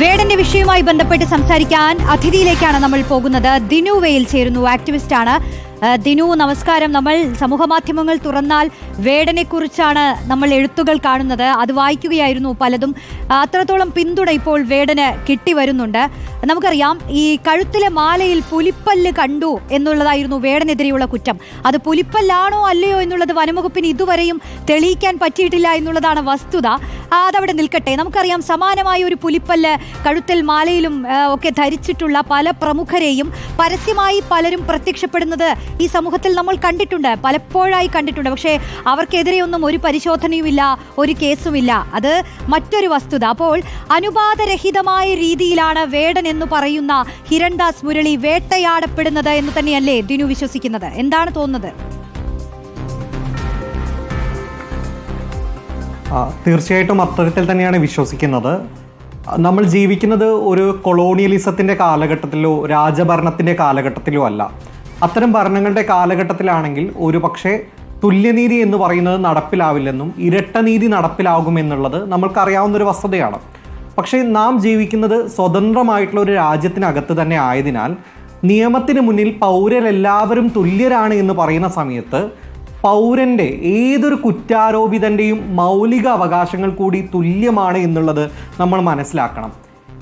വേടന്റെ വിഷയവുമായി ബന്ധപ്പെട്ട് സംസാരിക്കാൻ അതിഥിയിലേക്കാണ് നമ്മൾ പോകുന്നത്. ദിനു വെയിൽ ചേരുന്നു. ആക്ടിവിസ്റ്റ് ആണ്. ദിനു നമസ്കാരം. നമ്മൾ സമൂഹ മാധ്യമങ്ങൾ തുറന്നാൽ വേടനെ കുറിച്ചാണ് നമ്മൾ എഴുത്തുകൾ കാണുന്നത്. അത് വായിക്കുകയായിരുന്നു പലതും. അത്രത്തോളം പിന്തുണ ഇപ്പോൾ വേടന് കിട്ടി വരുന്നുണ്ട്. നമുക്കറിയാം ഈ കഴുത്തിലെ മാലയിൽ പുലിപ്പല്ല് കണ്ടു എന്നുള്ളതായിരുന്നു വേടനെതിരെയുള്ള കുറ്റം. അത് പുലിപ്പല്ലാണോ അല്ലയോ എന്നുള്ളത് വനംവകുപ്പിന് ഇതുവരെയും തെളിയിക്കാൻ പറ്റിയിട്ടില്ല എന്നുള്ളതാണ് വസ്തുത. അതവിടെ നിൽക്കട്ടെ. നമുക്കറിയാം സമാനമായ ഒരു പുലിപ്പല്ല് കഴുത്തിൽ മാലയിലും ഒക്കെ ധരിച്ചിട്ടുള്ള പല പ്രമുഖരെയും പരസ്യമായി പലരും പ്രത്യക്ഷപ്പെടുന്നത് ഈ സമൂഹത്തിൽ നമ്മൾ കണ്ടിട്ടുണ്ട്. പലപ്പോഴായി കണ്ടിട്ടുണ്ട്. പക്ഷേ അവർക്കെതിരെയൊന്നും ഒരു പരിശോധനയുമില്ല ഒരു കേസുമില്ല. അത് മറ്റൊരു വസ്തുത. അപ്പോൾ അനുപാതരഹിതമായ രീതിയിലാണ് വേടൻ എന്ന് പറയുന്ന ഹിരൺദാസ് മുരളി വേട്ടയാടപ്പെടുന്നത് എന്ന് തന്നെയല്ലേ ദിനു വിശ്വസിക്കുന്നത്? എന്താണ് തോന്നുന്നത്? തീർച്ചയായിട്ടും അത്തരത്തിൽ തന്നെയാണ് വിശ്വസിക്കുന്നത്. നമ്മൾ ജീവിക്കുന്നത് ഒരു കൊളോണിയലിസത്തിന്റെ കാലഘട്ടത്തിലോ രാജഭരണത്തിന്റെ കാലഘട്ടത്തിലോ അല്ല. അത്തരം ഭരണങ്ങളുടെ കാലഘട്ടത്തിലാണെങ്കിൽ ഒരു പക്ഷേ തുല്യനീതി എന്ന് പറയുന്നത് നടപ്പിലാവില്ലെന്നും ഇരട്ടനീതി നടപ്പിലാകുമെന്നുള്ളത് നമ്മൾക്കറിയാവുന്ന ഒരു വസ്തുതയാണ്. പക്ഷേ നാം ജീവിക്കുന്നത് സ്വതന്ത്രമായിട്ടുള്ള ഒരു രാജ്യത്തിനകത്ത് തന്നെ ആയതിനാൽ നിയമത്തിന് മുന്നിൽ പൗരരെല്ലാവരും തുല്യരാണ് എന്ന് പറയുന്ന സമയത്ത് പൗരന്റെ ഏതൊരു കുറ്റാരോപിതന്റെയും മൗലിക അവകാശങ്ങൾ കൂടി തുല്യമാണ് എന്നുള്ളത് നമ്മൾ മനസ്സിലാക്കണം.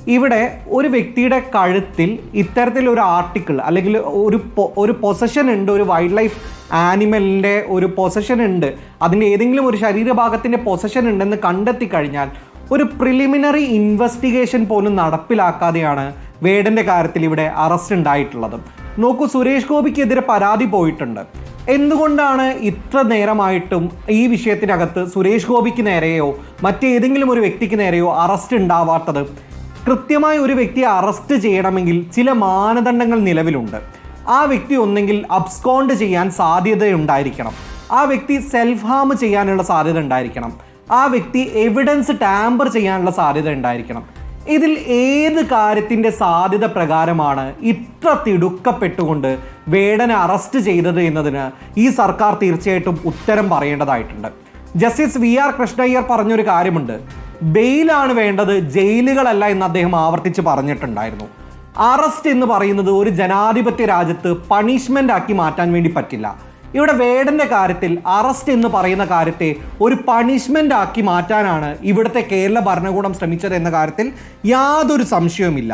ഇവിടെ ഒരു വ്യക്തിയുടെ കഴുത്തിൽ ഇത്തരത്തിലൊരു ആർട്ടിക്കിൾ അല്ലെങ്കിൽ ഒരു ഒരു പൊസഷൻ ഉണ്ട് ഒരു വൈൽഡ് ലൈഫ് ആനിമലിന്റെ ഒരു പൊസഷൻ ഉണ്ട് അതിന്റെ ഏതെങ്കിലും ഒരു ശരീരഭാഗത്തിന്റെ പൊസഷൻ ഉണ്ടെന്ന് കണ്ടെത്തി കഴിഞ്ഞാൽ ഒരു പ്രിലിമിനറി ഇൻവെസ്റ്റിഗേഷൻ പോലും നടപ്പിലാക്കാതെയാണ് വേടന്റെ കാര്യത്തിൽ ഇവിടെ അറസ്റ്റ് ഉണ്ടായിട്ടുള്ളത്. നോക്കൂ സുരേഷ് ഗോപിക്കെതിരെ പരാതി പോയിട്ടുണ്ട്. എന്തുകൊണ്ടാണ് ഇത്ര നേരമായിട്ടും ഈ വിഷയത്തിനകത്ത് സുരേഷ് ഗോപിക്ക് നേരെയോ മറ്റേതെങ്കിലും ഒരു വ്യക്തിക്ക് നേരെയോ അറസ്റ്റ് ഉണ്ടാവാത്തത്? കൃത്യമായി ഒരു വ്യക്തിയെ അറസ്റ്റ് ചെയ്യണമെങ്കിൽ ചില മാനദണ്ഡങ്ങൾ നിലവിലുണ്ട്. ആ വ്യക്തി ഒന്നെങ്കിൽ അബ്സ്കോണ്ട് ചെയ്യാൻ സാധ്യതയുണ്ടായിരിക്കണം. ആ വ്യക്തി സെൽഫ് ഹാം ചെയ്യാനുള്ള സാധ്യത ഉണ്ടായിരിക്കണം. ആ വ്യക്തി എവിഡൻസ് ടാമ്പർ ചെയ്യാനുള്ള സാധ്യത ഉണ്ടായിരിക്കണം. ഇതിൽ ഏത് കാര്യത്തിന്റെ സാധ്യത പ്രകാരമാണ് ഇത്ര തിടുക്കപ്പെട്ടുകൊണ്ട് വേടനെ അറസ്റ്റ് ചെയ്തത് എന്നതിന് ഈ സർക്കാർ തീർച്ചയായിട്ടും ഉത്തരം പറയേണ്ടതായിട്ടുണ്ട്. ജസ്റ്റിസ് വി ആർ കൃഷ്ണയ്യർ പറഞ്ഞൊരു കാര്യമുണ്ട്. ബെയിലാണ് വേണ്ടത് ജയിലുകളല്ല എന്ന് അദ്ദേഹം ആവർത്തിച്ച് പറഞ്ഞിട്ടുണ്ടായിരുന്നു. അറസ്റ്റ് എന്ന് പറയുന്നത് ഒരു ജനാധിപത്യ രാജ്യത്ത് പണിഷ്മെന്റ് ആക്കി മാറ്റാൻ വേണ്ടി പറ്റില്ല. ഇവിടെ വേടന്റെ കാര്യത്തിൽ അറസ്റ്റ് എന്ന് പറയുന്ന കാര്യത്തെ ഒരു പണിഷ്മെന്റ് ആക്കി മാറ്റാനാണ് ഇവിടുത്തെ കേരള ഭരണകൂടം ശ്രമിച്ചത് എന്ന കാര്യത്തിൽ യാതൊരു സംശയവുമില്ല.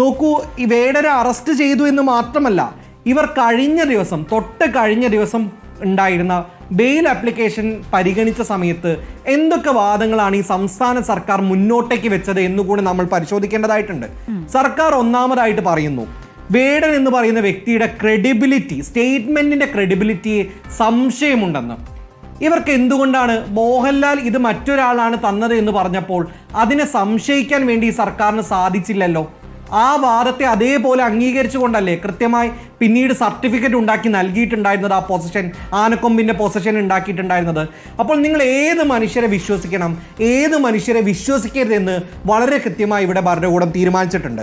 നോക്കൂ ഈ വേടനെ അറസ്റ്റ് ചെയ്തു എന്ന് മാത്രമല്ല ഇവർ കഴിഞ്ഞ ദിവസം തൊട്ട് കഴിഞ്ഞ ദിവസം ഉണ്ടായിരുന്ന ബെയിൽ ആപ്ലിക്കേഷൻ പരിഗണിച്ച സമയത്ത് എന്തൊക്കെ വാദങ്ങളാണ് ഈ സംസ്ഥാന സർക്കാർ മുന്നോട്ടേക്ക് വെച്ചത് എന്നുകൂടി നമ്മൾ പരിശോധിക്കേണ്ടതായിട്ടുണ്ട്. സർക്കാർ ഒന്നാമതായിട്ട് പറയുന്നു വേടൻ എന്ന് പറയുന്ന വ്യക്തിയുടെ ക്രെഡിബിലിറ്റി സ്റ്റേറ്റ്മെന്റിന്റെ ക്രെഡിബിലിറ്റിയെ സംശയമുണ്ടെന്ന്. ഇവർക്ക് എന്തുകൊണ്ടാണ് മോഹൻലാൽ ഇത് മറ്റൊരാളാണ് തന്നത് എന്ന് പറഞ്ഞപ്പോൾ അതിനെ സംശയിക്കാൻ വേണ്ടി സർക്കാരിന് സാധിച്ചില്ലല്ലോ? ആ വാദത്തെ അതേപോലെ അംഗീകരിച്ചുകൊണ്ടല്ലേ കൃത്യമായി പിന്നീട് സർട്ടിഫിക്കറ്റ് ഉണ്ടാക്കി നൽകിയിട്ടുണ്ടായിരുന്നത് ആ പൊസിഷൻ ആനക്കൊമ്പിന്റെ പൊസിഷൻ ഉണ്ടാക്കിയിട്ടുണ്ടായിരുന്നത്? അപ്പോൾ നിങ്ങൾ ഏത് മനുഷ്യരെ വിശ്വസിക്കണം? ഏത് മനുഷ്യരെ വിശ്വസിക്കരുതെന്ന് വളരെ കൃത്യമായി ഇവിടെ ഭരണകൂടം തീരുമാനിച്ചിട്ടുണ്ട്.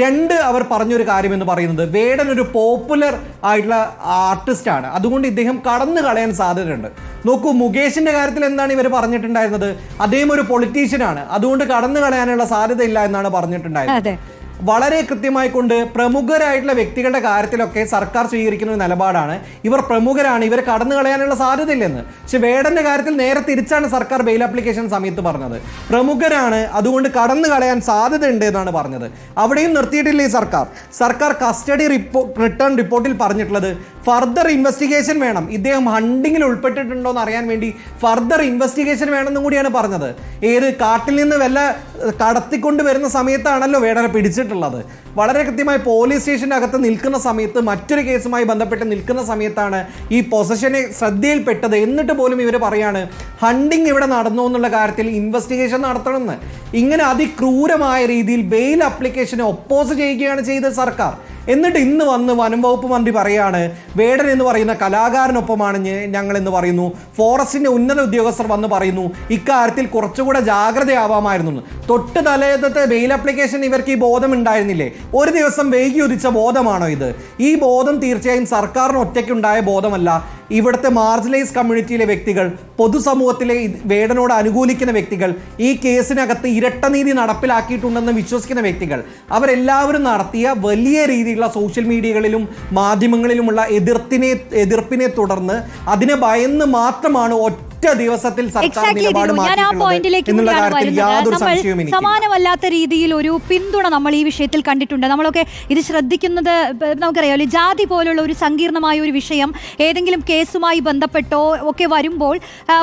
രണ്ട് അവർ പറഞ്ഞൊരു കാര്യം എന്ന് പറയുന്നത് വേടൻ ഒരു പോപ്പുലർ ആയിട്ടുള്ള ആർട്ടിസ്റ്റാണ് അതുകൊണ്ട് ഇദ്ദേഹം കടന്നു കളയാൻ സാധ്യതയുണ്ട്. നോക്കൂ മുകേഷിന്റെ കാര്യത്തിൽ എന്താണ് ഇവർ പറഞ്ഞിട്ടുണ്ടായിരുന്നത്? അദ്ദേഹം ഒരു പൊളിറ്റീഷ്യനാണ് അതുകൊണ്ട് കടന്നു കളയാനുള്ള സാധ്യതയില്ല എന്നാണ് പറഞ്ഞിട്ടുണ്ടായിരുന്നത്. വളരെ കൃത്യമായി കൊണ്ട് പ്രമുഖരായിട്ടുള്ള വ്യക്തികളുടെ കാര്യത്തിലൊക്കെ സർക്കാർ സ്വീകരിക്കുന്ന ഒരു നിലപാടാണ്. ഇവർ പ്രമുഖരാണ്. ഇവർ കടന്നു കളയാനുള്ള സാധ്യതയില്ലെന്ന്. പക്ഷെ വേടന്റെ കാര്യത്തിൽ നേരെ തിരിച്ചാണ് സർക്കാർ ബെയിൽ ആപ്ലിക്കേഷൻ സമയത്ത് പറഞ്ഞത്. പ്രമുഖരാണ്. അതുകൊണ്ട് കടന്നു കളയാൻ സാധ്യതയുണ്ട് എന്നാണ് പറഞ്ഞത്. അവിടെയും നിർത്തിയിട്ടില്ല ഈ സർക്കാർ. സർക്കാർ കസ്റ്റഡി റിപ്പോ റിട്ടേൺ റിപ്പോർട്ടിൽ പറഞ്ഞിട്ടുള്ളത് ഫർദർ ഇൻവെസ്റ്റിഗേഷൻ വേണം. ഇദ്ദേഹം ഹണ്ടിങ്ങിൽ ഉൾപ്പെട്ടിട്ടുണ്ടോ എന്ന് അറിയാൻ വേണ്ടി ഫർദർ ഇൻവെസ്റ്റിഗേഷൻ വേണമെന്നും കൂടിയാണ് പറഞ്ഞത്. ഏത് കാട്ടിൽ നിന്ന് വല്ല കടത്തിക്കൊണ്ട് വരുന്ന സമയത്താണല്ലോ വേടനെ പിടിച്ചിട്ടുള്ളത് വളരെ കൃത്യമായി പോലീസ് സ്റ്റേഷനകത്ത് നിൽക്കുന്ന സമയത്ത് മറ്റൊരു കേസുമായി ബന്ധപ്പെട്ട് നിൽക്കുന്ന സമയത്താണ് ഈ പൊസഷനെ ശ്രദ്ധയിൽപ്പെട്ടത്. എന്നിട്ട് പോലും ഇവർ പറയാണ് ഹണ്ടിങ് ഇവിടെ നടന്നു എന്നുള്ള കാര്യത്തിൽ ഇൻവെസ്റ്റിഗേഷൻ നടത്തണമെന്ന്. ഇങ്ങനെ അതിക്രൂരമായ രീതിയിൽ ബെയിൽ അപ്ലിക്കേഷനെ ഒപ്പോസ് ചെയ്യുകയാണ് ചെയ്തത് സർക്കാർ. എന്നിട്ട് ഇന്ന് വന്ന് വനം വകുപ്പ് മന്ത്രി പറയാണ് വേടൻ എന്ന് പറയുന്ന കലാകാരനൊപ്പമാണ് ഞങ്ങൾ എന്ന് പറയുന്നു. ഫോറസ്റ്റിന്റെ ഉന്നത ഉദ്യോഗസ്ഥർ വന്ന് പറയുന്നു ഇക്കാര്യത്തിൽ കുറച്ചുകൂടെ ജാഗ്രതയാവാമായിരുന്നു. തൊട്ട് തലേന്നത്തെ ബെയിൽ ആപ്ലിക്കേഷൻ ഇവർക്ക് ഈ ബോധം ഉണ്ടായിരുന്നില്ലേ? ഒരു ദിവസം വൈകി ഉദിച്ച ബോധമാണോ ഇത്? ഈ ബോധം തീർച്ചയായും സർക്കാരിന് ഒറ്റയ്ക്കുണ്ടായ ബോധമല്ല. ഇവിടുത്തെ മാർജിനലൈസ് കമ്മ്യൂണിറ്റിയിലെ വ്യക്തികൾ പൊതുസമൂഹത്തിലെ വേടനോട് അനുകൂലിക്കുന്ന വ്യക്തികൾ ഈ കേസിനകത്ത് ഇരട്ടനീതി നടപ്പിലാക്കിയിട്ടുണ്ടെന്ന് വിശ്വസിക്കുന്ന വ്യക്തികൾ അവരെല്ലാവരും നടത്തിയ വലിയ രീതിയിലുള്ള സോഷ്യൽ മീഡിയകളിലും മാധ്യമങ്ങളിലുമുള്ള എതിർത്തിനെ എതിർപ്പിനെ തുടർന്ന് അതിനെ ഭയന്ന് മാത്രമാണ് ഒറ്റ ദിവസത്തിൽ സർക്കാർ നിലപാട് മാറ്റിയിട്ടുള്ളത് പോയിന്റിലേക്ക് എന്നുള്ള കാര്യത്തിൽ യാതൊരു സംശയവും സമാനമല്ലാത്ത രീതിയിൽ ഒരു പിന്തുണ നമ്മൾ ഈ വിഷയത്തിൽ കണ്ടിട്ടുണ്ട്. നമ്മളൊക്കെ ഇത് ശ്രദ്ധിക്കുന്നത് നമുക്കറിയാമല്ലോ ജാതി പോലുള്ള ഒരു സങ്കീർണമായ ഒരു വിഷയം ഏതെങ്കിലും കേസുമായി ബന്ധപ്പെട്ടോ ഒക്കെ വരുമ്പോൾ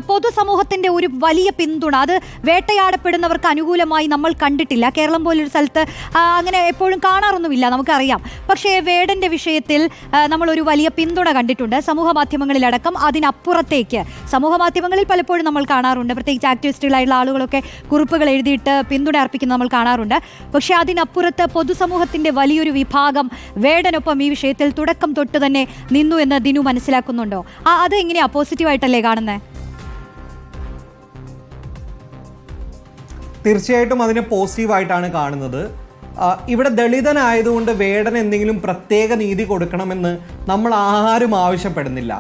പൊതുസമൂഹത്തിന്റെ ഒരു വലിയ പിന്തുണ അത് വേട്ടയാടപ്പെടുന്നവർക്ക് അനുകൂലമായി നമ്മൾ കണ്ടിട്ടില്ല. കേരളം പോലൊരു സ്ഥലത്ത് അങ്ങനെ എപ്പോഴും കാണാറൊന്നുമില്ല നമുക്കറിയാം. പക്ഷേ വേടന്റെ വിഷയത്തിൽ നമ്മൾ ഒരു വലിയ പിന്തുണ കണ്ടിട്ടുണ്ട്. സമൂഹ മാധ്യമങ്ങളിലടക്കം അതിനപ്പുറത്തേക്ക് സമൂഹ മാധ്യമങ്ങളിൽ പലപ്പോഴും നമ്മൾ കാണാറുണ്ട്. പ്രത്യേകിച്ച് ആക്ടിവിസ്റ്റുകളായിട്ടുള്ള ആളുകളൊക്കെ കുറിപ്പുകൾ എഴുതിയിട്ട് പിന്തുണ അർപ്പിക്കുന്നത് നമ്മൾ കാണാറുണ്ട്. പക്ഷേ അതിനപ്പുറത്ത് പൊതുസമൂഹത്തിന്റെ വലിയൊരു വിഭാഗം വേടനൊപ്പം ഈ വിഷയത്തിൽ തുടക്കം തൊട്ട് തന്നെ നിന്നു എന്ന് ദിനു മനസ്സിലാക്കുന്നുണ്ടോ? ആ അത് എങ്ങനെയാ? പോസിറ്റീവായിട്ടല്ലേ കാണുന്നത് തീർച്ചയായിട്ടും അതിനെ പോസിറ്റീവായിട്ടാണ് കാണുന്നത്. ഇവിടെ ദളിതനായതുകൊണ്ട് വേടൻ എന്തെങ്കിലും പ്രത്യേക നീതി കൊടുക്കണമെന്ന് നമ്മൾ ആരും ആവശ്യപ്പെടുന്നില്ല.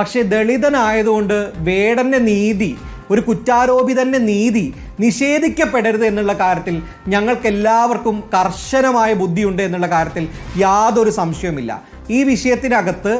പക്ഷേ ദളിതനായതുകൊണ്ട് വേടന്റെ നീതി ഒരു കുറ്റാരോപിതന്റെ നീതി നിഷേധിക്കപ്പെടരുത് എന്നുള്ള കാര്യത്തിൽ ഞങ്ങൾക്ക് എല്ലാവർക്കും കർശനമായ ബുദ്ധിയുണ്ട് എന്നുള്ള കാര്യത്തിൽ യാതൊരു സംശയവുമില്ല. ഈ വിഷയത്തിനകത്ത്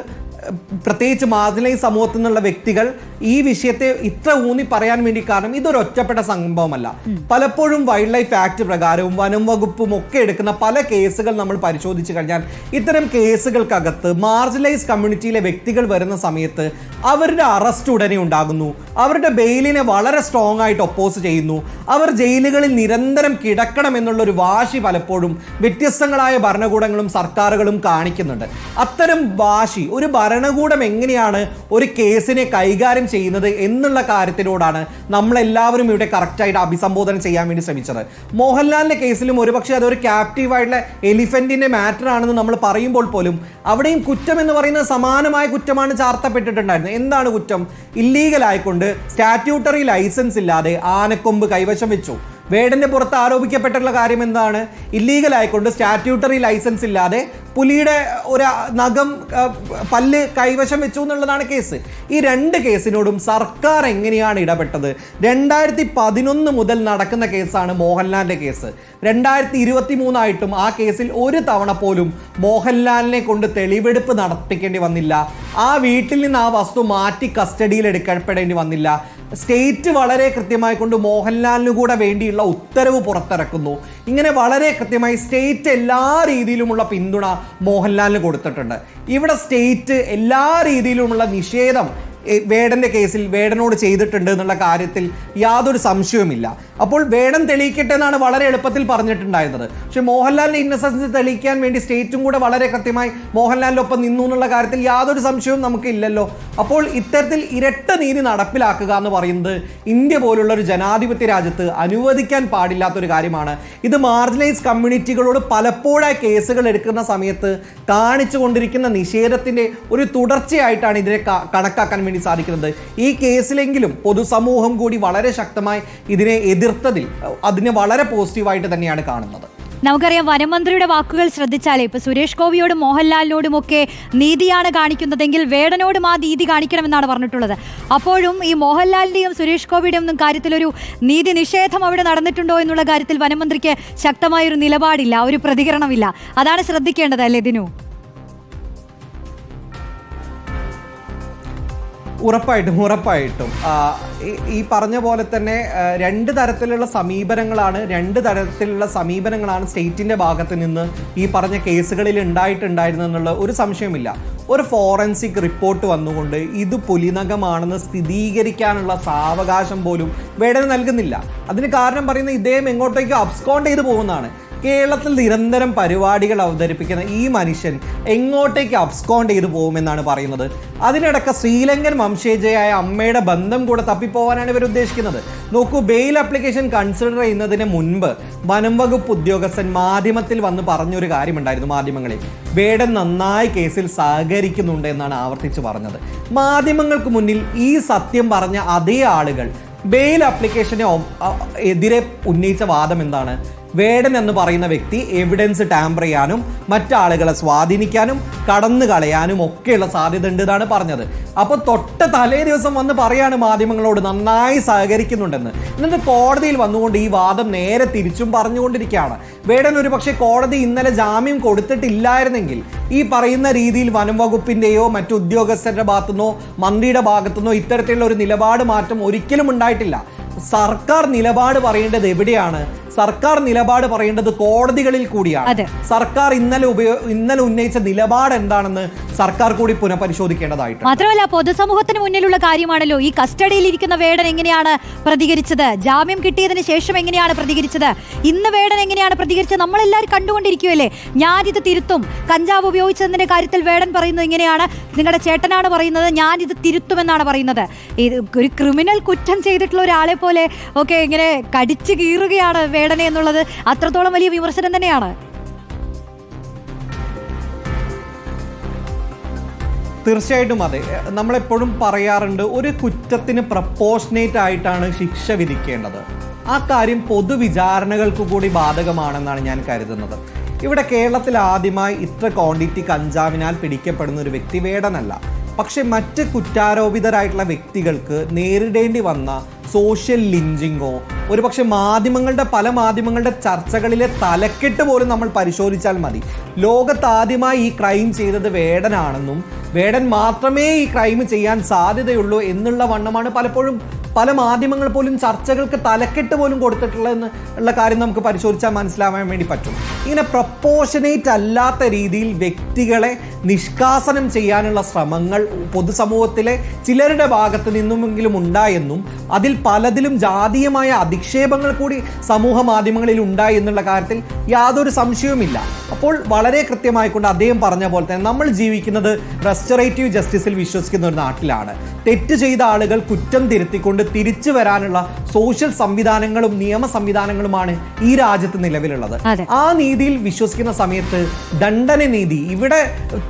പ്രത്യേകിച്ച് മാർജിനലൈസ് സമൂഹത്തിൽ നിന്നുള്ള വ്യക്തികൾ ഈ വിഷയത്തെ ഇത്ര ഊന്നി പറയാൻ വേണ്ടി കാരണം ഇതൊരു ഒറ്റപ്പെട്ട സംഭവമല്ല. പലപ്പോഴും വൈൽഡ് ലൈഫ് ആക്ട് പ്രകാരവും വനം വകുപ്പും ഒക്കെ എടുക്കുന്ന പല കേസുകൾ നമ്മൾ പരിശോധിച്ചു കഴിഞ്ഞാൽ ഇത്തരം കേസുകൾക്കകത്ത് മാർജിനലൈസ് കമ്മ്യൂണിറ്റിയിലെ വ്യക്തികൾ വരുന്ന സമയത്ത് അവരുടെ അറസ്റ്റ് ഉടനെ ഉണ്ടാകുന്നു. അവരുടെ ബെയിലിനെ വളരെ സ്ട്രോങ് ആയിട്ട് ഒപ്പോസ് ചെയ്യുന്നു. അവർ ജയിലുകളിൽ നിരന്തരം കിടക്കണം എന്നുള്ള ഒരു വാശി പലപ്പോഴും വ്യത്യസ്തങ്ങളായ ഭരണകൂടങ്ങളും സർക്കാരുകളും കാണിക്കുന്നുണ്ട്. അത്തരം വാശി ഒരു ഭരണകൂടം എങ്ങനെയാണ് ഒരു കേസിനെ കൈകാര്യം ചെയ്യുന്നത് എന്നുള്ള കാര്യത്തിനോടാണ് നമ്മളെല്ലാവരും ഇവിടെ കറക്റ്റായിട്ട് അഭിസംബോധന ചെയ്യാൻ വേണ്ടി ശ്രമിച്ചത്. മോഹൻലാലിന്റെ കേസിലും ഒരുപക്ഷെ അതൊരു ക്യാപ്റ്റീവായിട്ടുള്ള എലിഫന്റിന്റെ ആണെന്ന് നമ്മൾ പറയുമ്പോൾ പോലും അവിടെയും കുറ്റം എന്ന് പറയുന്നത് സമാനമായ കുറ്റമാണ് ചാർത്തപ്പെട്ടിട്ടുണ്ടായിരുന്നത്. എന്താണ് കുറ്റം? ഇല്ലീഗലായിക്കൊണ്ട് സ്റ്റാറ്റ്യൂട്ടറി ലൈസൻസ് ഇല്ലാതെ ആനക്കൊമ്പ് കൈവശം വെച്ചു. വേടന്റെ പുറത്ത് ആരോപിക്കപ്പെട്ടിട്ടുള്ള കാര്യം എന്താണ്? ഇല്ലീഗൽ ആയിക്കൊണ്ട് സ്റ്റാറ്റ്യൂട്ടറി ലൈസൻസ് ഇല്ലാതെ പുലിയുടെ ഒരു നഖം പല്ല് കൈവശം വെച്ചു എന്നുള്ളതാണ് കേസ്. ഈ രണ്ട് കേസിനോടും സർക്കാർ എങ്ങനെയാണ് ഇടപെട്ടത്? രണ്ടായിരത്തി പതിനൊന്ന് മുതൽ നടക്കുന്ന കേസാണ് മോഹൻലാലിന്റെ കേസ്. രണ്ടായിരത്തി ഇരുപത്തി മൂന്നായിട്ടും ആ കേസിൽ ഒരു തവണ പോലും മോഹൻലാലിനെ കൊണ്ട് തെളിവെടുപ്പ് നടത്തിക്കേണ്ടി വന്നില്ല. ആ വീട്ടിൽ നിന്ന് ആ വസ്തു മാറ്റി കസ്റ്റഡിയിൽ എടുക്കപ്പെടേണ്ടി വന്നില്ല. സ്റ്റേറ്റ് വളരെ കൃത്യമായി കൊണ്ട് മോഹൻലാലിന് കൂടെ വേണ്ടിയുള്ള ഉത്തരവ് പുറത്തിറക്കുന്നു. ഇങ്ങനെ വളരെ കൃത്യമായി സ്റ്റേറ്റ് എല്ലാ രീതിയിലുമുള്ള പിന്തുണ മോഹൻലാലിന് കൊടുത്തിട്ടുണ്ട്. ഇവിടെ സ്റ്റേറ്റ് എല്ലാ രീതിയിലുമുള്ള നിഷേധം വേടന്റെ കേസിൽ വേടനോട് ചെയ്തിട്ടുണ്ട് എന്നുള്ള കാര്യത്തിൽ യാതൊരു സംശയവുമില്ല. അപ്പോൾ വേണം തെളിയിക്കട്ടെ എന്നാണ് വളരെ എളുപ്പത്തിൽ പറഞ്ഞിട്ടുണ്ടായിരുന്നത്. പക്ഷെ മോഹൻലാലിന്റെ ഇന്നസെൻസ് തെളിയിക്കാൻ വേണ്ടി സ്റ്റേറ്റും കൂടെ വളരെ കൃത്യമായി മോഹൻലാലിന്റെ ഒപ്പം നിന്നു എന്നുള്ള കാര്യത്തിൽ യാതൊരു സംശയവും നമുക്കില്ലല്ലോ. അപ്പോൾ ഇത്തരത്തിൽ ഇരട്ട നീതി നടപ്പിലാക്കുക എന്ന് പറയുന്നത് ഇന്ത്യ പോലുള്ള ഒരു ജനാധിപത്യ രാജ്യത്ത് അനുവദിക്കാൻ പാടില്ലാത്തൊരു കാര്യമാണ്. ഇത് മാർജിനൈസ് കമ്മ്യൂണിറ്റികളോട് പലപ്പോഴായി കേസുകൾ എടുക്കുന്ന സമയത്ത് കാണിച്ചു കൊണ്ടിരിക്കുന്ന നിഷേധത്തിന്റെ ഒരു തുടർച്ചയായിട്ടാണ് ഇതിനെ കണക്കാക്കാൻ വേണ്ടി സാധിക്കുന്നത്. ഈ കേസിലെങ്കിലും പൊതുസമൂഹം കൂടി വളരെ ശക്തമായി ഇതിനെ എതിർത്തതിൽ അതിനെ വളരെ പോസിറ്റീവായിട്ട് തന്നെയാണ് കാണുന്നത്. നമുക്കറിയാം വനമന്ത്രിയുടെ വാക്കുകൾ ശ്രദ്ധിച്ചാലേ ഇപ്പൊ സുരേഷ് ഗോപിയോടും മോഹൻലാലിനോടും ഒക്കെ നീതിയാണ് കാണിക്കുന്നതെങ്കിൽ വേടനോടും ആ നീതി കാണിക്കണമെന്നാണ് പറഞ്ഞിട്ടുള്ളത്. അപ്പോഴും ഈ മോഹൻലാലിന്റെയും സുരേഷ് ഗോപിയുടെയും ഒന്നും കാര്യത്തിലൊരു നീതി നിഷേധം അവിടെ നടന്നിട്ടുണ്ടോ എന്നുള്ള കാര്യത്തിൽ വനമന്ത്രിക്ക് ശക്തമായൊരു നിലപാടില്ല ഒരു പ്രതികരണമില്ല. അതാണ് ശ്രദ്ധിക്കേണ്ടത് അല്ലേ ദിനു? ഉറപ്പായിട്ടും ഉറപ്പായിട്ടും. ഈ- പറഞ്ഞ പോലെ തന്നെ രണ്ട് തരത്തിലുള്ള സമീപനങ്ങളാണ് രണ്ട് തരത്തിലുള്ള സമീപനങ്ങളാണ് സ്റ്റേറ്റിന്റെ ഭാഗത്ത് നിന്ന് ഈ പറഞ്ഞ കേസുകളിൽ ഉണ്ടായിട്ടുണ്ടായിരുന്നെന്നുള്ള ഒരു സംശയമില്ല ഒരു ഫോറൻസിക് റിപ്പോർട്ട് വന്നുകൊണ്ട് ഇത് പുലിനഖമാണെന്ന് സ്ഥിരീകരിക്കാനുള്ള സാവകാശം പോലും വേടന നൽകുന്നില്ല. അതിന് കാരണം പറയുന്ന ഇദ്ദേഹം എങ്ങോട്ടേക്ക് അബ്സ്കോണ്ട് ചെയ്ത് പോകുന്നതാണ്. കേരളത്തിൽ നിരന്തരം പരിപാടികൾ അവതരിപ്പിക്കുന്ന ഈ മനുഷ്യൻ എങ്ങോട്ടേക്ക് അബ്സ്കോണ്ട് ചെയ്തു പോകുമെന്നാണ് പറയുന്നത്. അതിനിടക്ക് ശ്രീലങ്കൻ വംശേജയായ അമ്മയുടെ ബന്ധം കൂടെ തപ്പിപ്പോവാനാണ് ഇവർ ഉദ്ദേശിക്കുന്നത്. നോക്കൂ ബെയിൽ അപ്ലിക്കേഷൻ കൺസിഡർ ചെയ്യുന്നതിന് മുൻപ് വനം വകുപ്പ് ഉദ്യോഗസ്ഥൻ മാധ്യമത്തിൽ വന്ന് പറഞ്ഞൊരു കാര്യമുണ്ടായിരുന്നു മാധ്യമങ്ങളിൽ വേടൻ നന്നായി കേസിൽ സഹകരിക്കുന്നുണ്ട് എന്നാണ് ആവർത്തിച്ച് പറഞ്ഞത്. മാധ്യമങ്ങൾക്ക് മുന്നിൽ ഈ സത്യം പറഞ്ഞ അതേ ആളുകൾ ബെയിൽ ആപ്ലിക്കേഷനെ എതിരെ ഉന്നയിച്ച വാദം എന്താണ്? വേടൻ എന്ന് പറയുന്ന വ്യക്തി എവിഡൻസ് ടാമ്പർ ചെയ്യാനും മറ്റാളുകളെ സ്വാധീനിക്കാനും കടന്നു കളയാനും ഒക്കെയുള്ള സാധ്യത ഉണ്ട് എന്നാണ് പറഞ്ഞത്. അപ്പോൾ തൊട്ട തലേ ദിവസം വന്ന് പറയാണ് മാധ്യമങ്ങളോട് നന്നായി സഹകരിക്കുന്നുണ്ടെന്ന്. എന്നിട്ട് കോടതിയിൽ വന്നുകൊണ്ട് ഈ വാദം നേരെ തിരിച്ചും പറഞ്ഞുകൊണ്ടിരിക്കുകയാണ്. വേടൻ ഒരു പക്ഷേ കോടതി ഇന്നലെ ജാമ്യം കൊടുത്തിട്ടില്ലായിരുന്നെങ്കിൽ ഈ പറയുന്ന രീതിയിൽ വനം വകുപ്പിന്റെയോ മറ്റു ഉദ്യോഗസ്ഥരുടെ ഭാഗത്തുനിന്നോ മന്ത്രിയുടെ ഭാഗത്തുനിന്നോ ഇത്തരത്തിലുള്ള ഒരു നിലപാട് മാറ്റം ഒരിക്കലും ഉണ്ടായിട്ടില്ല. സർക്കാർ നിലപാട് പറയേണ്ടത് എവിടെയാണ്? സർക്കാർ നിലപാട് പറയേണ്ടത് കോടതികളിൽ കൂടിയാണ്. സർക്കാർ ഇന്നലെ ഉപയോ ഇന്നലെ ഉന്നയിച്ച നിലപാട് എന്താണെന്ന് സർക്കാർ കൂടി പുനഃപരിശോധിക്കേണ്ടതായിട്ട് മാത്രമല്ല പൊതുസമൂഹത്തിന് മുന്നിലുള്ള കാര്യമാണല്ലോ ഈ കസ്റ്റഡിയിൽ ഇരിക്കുന്ന വേടൻ എങ്ങനെയാണ് പ്രതികരിച്ചത്? ജാമ്യം കിട്ടിയതിന് ശേഷം എങ്ങനെയാണ് പ്രതികരിച്ചത്? ഇന്ന് വേടൻ എങ്ങനെയാണ് പ്രതികരിച്ചത്? നമ്മളെല്ലാവരും കണ്ടുകൊണ്ടിരിക്കുകയല്ലേ? ഇത് തിരുത്തും. കഞ്ചാവ് ഉപയോഗിച്ചതിന്റെ കാര്യത്തിൽ വേടൻ പറയുന്നത് ഇങ്ങനെയാണ് നിങ്ങളുടെ ചേട്ടനാണ് പറയുന്നത് ഞാനിത് തിരുത്തുമെന്നാണ് പറയുന്നത്. ഇത് ഒരു ക്രിമിനൽ കുറ്റം ചെയ്തിട്ടുള്ള ഒരാളെ പോലെ ഒക്കെ ഇങ്ങനെ കടിച്ചു കീറുകയാണ് വേടനെ എന്നുള്ളത് അത്രത്തോളം വലിയ വിമർശനം തന്നെയാണ്. തീർച്ചയായിട്ടും അതെ. നമ്മളെപ്പോഴും പറയാറുണ്ട് ഒരു കുറ്റത്തിന് പ്രപ്പോഷനേറ്റ് ആയിട്ടാണ് ശിക്ഷ വിധിക്കേണ്ടത്. ആ കാര്യം പൊതുവിചാരണകൾക്ക് കൂടി ബാധകമാണെന്നാണ് ഞാൻ കരുതുന്നത്. ഇവിടെ കേരളത്തിൽ ആദ്യമായി ഇത്ര ക്വാണ്ടിറ്റി കഞ്ചാവിനാൽ പിടിക്കപ്പെടുന്ന ഒരു വ്യക്തി വേടനല്ല. പക്ഷെ മറ്റ് കുറ്റാരോപിതരായിട്ടുള്ള വ്യക്തികൾക്ക് നേരിടേണ്ടി വന്ന സോഷ്യൽ ലിഞ്ചിങ്ങോ ഒരുപക്ഷെ മാധ്യമങ്ങളുടെ പല മാധ്യമങ്ങളുടെ ചർച്ചകളിലെ തലക്കെട്ട് പോലും നമ്മൾ പരിശോധിച്ചാൽ മതി. ലോകത്താദ്യമായി ഈ ക്രൈം ചെയ്തത് വേടനാണെന്നും വേടൻ മാത്രമേ ഈ ക്രൈം ചെയ്യാൻ സാധ്യതയുള്ളൂ എന്നുള്ള വണ്ണമാണ് പലപ്പോഴും പല മാധ്യമങ്ങൾ പോലും ചർച്ചകൾക്ക് തലക്കെട്ട് പോലും കൊടുത്തിട്ടുള്ളതെന്ന് ഉള്ള കാര്യം നമുക്ക് പരിശോധിച്ചാൽ മനസ്സിലാവാൻ വേണ്ടി പറ്റും. ഇങ്ങനെ പ്രപ്പോഷനേറ്റ് അല്ലാത്ത രീതിയിൽ വ്യക്തികളെ നിഷ്കാസനം ചെയ്യാനുള്ള ശ്രമങ്ങൾ പൊതുസമൂഹത്തിലെ ചിലരുടെ ഭാഗത്ത് നിന്നുമെങ്കിലും ഉണ്ടായെന്നും അതിൽ പലതിലും ജാതീയമായ അധിക്ഷേപങ്ങൾ കൂടി സമൂഹ മാധ്യമങ്ങളിൽ ഉണ്ടായി എന്നുള്ള കാര്യത്തിൽ യാതൊരു സംശയവുമില്ല. അപ്പോൾ വളരെ കൃത്യമായിക്കൊണ്ട് അദ്ദേഹം പറഞ്ഞ പോലെ തന്നെ നമ്മൾ ജീവിക്കുന്നത് റെസ്റ്ററേറ്റീവ് ജസ്റ്റിസിൽ വിശ്വസിക്കുന്ന ഒരു നാട്ടിലാണ്. തെറ്റ് ചെയ്ത ആളുകൾ കുറ്റം തിരുത്തിക്കൊണ്ട് തിരിച്ചു വരാനുള്ള സോഷ്യൽ സംവിധാനങ്ങളും നിയമ സംവിധാനങ്ങളുമാണ് ഈ രാജ്യത്ത് നിലവിലുള്ളത്. ആ നീതിയിൽ വിശ്വസിക്കുന്ന സമയത്ത് ദണ്ഡന നീതി ഇവിടെ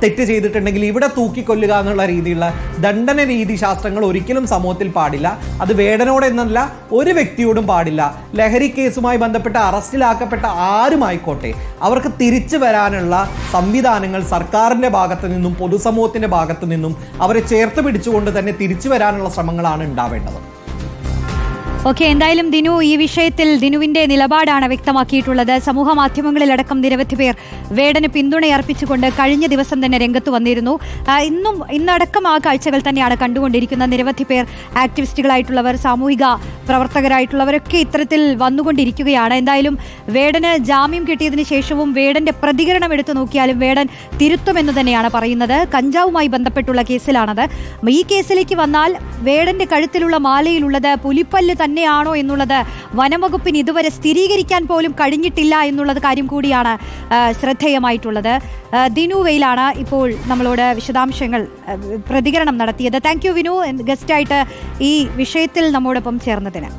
തെറ്റ് ചെയ്തിട്ടുണ്ടെങ്കിൽ ഇവിടെ തൂക്കിക്കൊല്ലുക എന്നുള്ള രീതിയിലുള്ള ദണ്ഡന രീതി ശാസ്ത്രങ്ങൾ ഒരിക്കലും സമൂഹത്തിൽ പാടില്ല. അത് വേടനോട് എന്നല്ല ഒരു വ്യക്തിയോടും പാടില്ല. ലഹരി കേസുമായി ബന്ധപ്പെട്ട് അറസ്റ്റിലാക്കപ്പെട്ട ആരുമായിക്കോട്ടെ അവർക്ക് തിരിച്ചു വരാനുള്ള സംവിധാനങ്ങൾ സർക്കാരിന്റെ ഭാഗത്തു നിന്നും പൊതുസമൂഹത്തിന്റെ ഭാഗത്തു നിന്നും അവരെ ചേർത്ത് പിടിച്ചുകൊണ്ട് തന്നെ തിരിച്ചു വരാനുള്ള ശ്രമങ്ങളാണ് ഉണ്ടാവേണ്ടത്. ഓക്കെ എന്തായാലും ദിനു ഈ വിഷയത്തിൽ ദിനുവിന്റെ നിലപാടാണ് വ്യക്തമാക്കിയിട്ടുള്ളത്. സമൂഹ മാധ്യമങ്ങളിലടക്കം നിരവധി പേർ വേടന് പിന്തുണയർപ്പിച്ചുകൊണ്ട് കഴിഞ്ഞ ദിവസം തന്നെ രംഗത്ത് വന്നിരുന്നു. ഇന്നും ഇന്നടക്കം ആ കാഴ്ചകൾ തന്നെയാണ് കണ്ടുകൊണ്ടിരിക്കുന്ന നിരവധി പേർ ആക്ടിവിസ്റ്റുകളായിട്ടുള്ളവർ സാമൂഹിക പ്രവർത്തകരായിട്ടുള്ളവരൊക്കെ ഇത്തരത്തിൽ വന്നുകൊണ്ടിരിക്കുകയാണ്. എന്തായാലും വേടന് ജാമ്യം കിട്ടിയതിന് ശേഷവും വേടന്റെ പ്രതികരണം എടുത്തു നോക്കിയാലും വേടൻ തിരുത്തുമെന്ന് തന്നെയാണ് പറയുന്നത്. കഞ്ചാവുമായി ബന്ധപ്പെട്ടുള്ള കേസിലാണത്. ഈ കേസിലേക്ക് വന്നാൽ വേടന്റെ കഴുത്തിലുള്ള മാലയിലുള്ളത് പുലിപ്പല്ല് തന്നെയാണോ എന്നുള്ളത് വനംവകുപ്പിന് ഇതുവരെ സ്ഥിരീകരിക്കാൻ പോലും കഴിഞ്ഞിട്ടില്ല എന്നുള്ളത് കാര്യം കൂടിയാണ് ശ്രദ്ധേയമായിട്ടുള്ളത്. ദിനു വെയിലാണ് ഇപ്പോൾ നമ്മളോട് വിശദാംശങ്ങൾ പ്രതികരണം നടത്തിയത്. താങ്ക് യു വിനു ഗസ്റ്റായിട്ട് ഈ വിഷയത്തിൽ നമ്മോടൊപ്പം ചേർന്നതിന്.